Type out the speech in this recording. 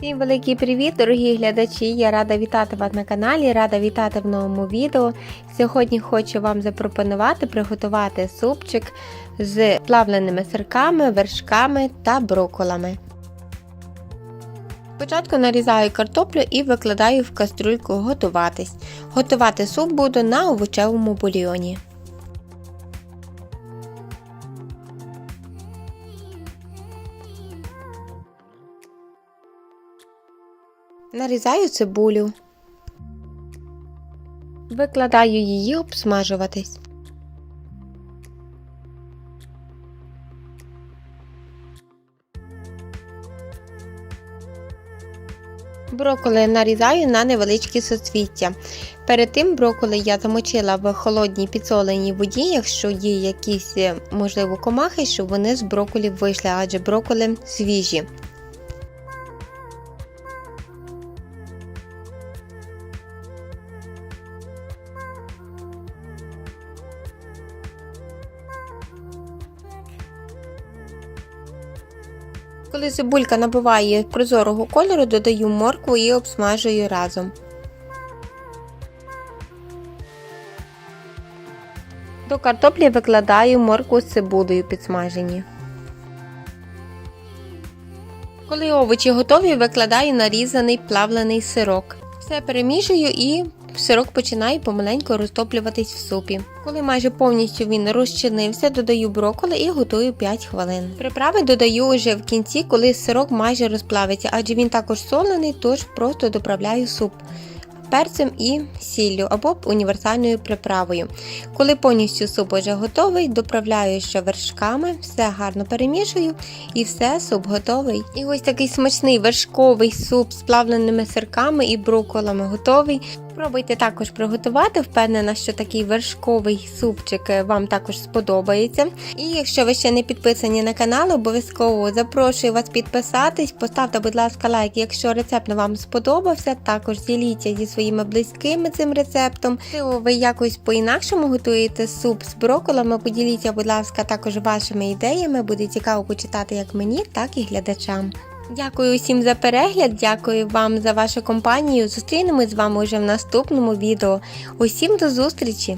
Всім великий привіт, дорогі глядачі! Я рада вітати вас на каналі, рада вітати в новому відео. Сьогодні хочу вам запропонувати приготувати супчик з плавленими сирками, вершками та броколами. Спочатку нарізаю картоплю і викладаю в кастрюльку готуватись. Готувати суп буду на овочевому бульйоні. Нарізаю цибулю. Викладаю її обсмажуватись. Броколи нарізаю на невеличкі соцвіття. Перед тим броколи я замочила в холодній підсоленій воді, якщо є якісь, е, можливо, комахи, щоб вони з броколі вийшли, адже броколи свіжі. Коли цибулька набуває прозорого кольору, додаю моркву і обсмажую разом. До картоплі викладаю моркву з цибулею підсмажені. Коли овочі готові, викладаю нарізаний плавлений сирок. Все перемішую і сирок починає помаленьку розтоплюватись в супі. Коли майже повністю він розчинився, додаю брокколи і готую 5 хвилин. Приправи додаю уже в кінці, коли сирок майже розплавиться, адже він також солений, тож просто доправляю суп. Перцем і сіллю або універсальною приправою. Коли повністю суп вже готовий, доправляю ще вершками, все гарно перемішую і все, суп готовий. І ось такий смачний вершковий суп з плавленими сирками і броколами готовий. Спробуйте також приготувати, впевнена, що такий вершковий супчик е, вам також сподобається. І якщо ви ще не підписані на канал, обов'язково запрошую вас підписатись. Поставте, будь ласка, лайк, якщо рецепт вам сподобався. Також діліться зі своїми близькими цим рецептом. Можливо, ви якось по-інакшому готуєте суп з броколами. Поділіться, будь ласка, також вашими ідеями. Буде цікаво почитати як мені, так і глядачам. Дякую усім за перегляд, дякую вам за вашу компанію. Зустрінемось з вами вже в наступному відео. Усім до зустрічі!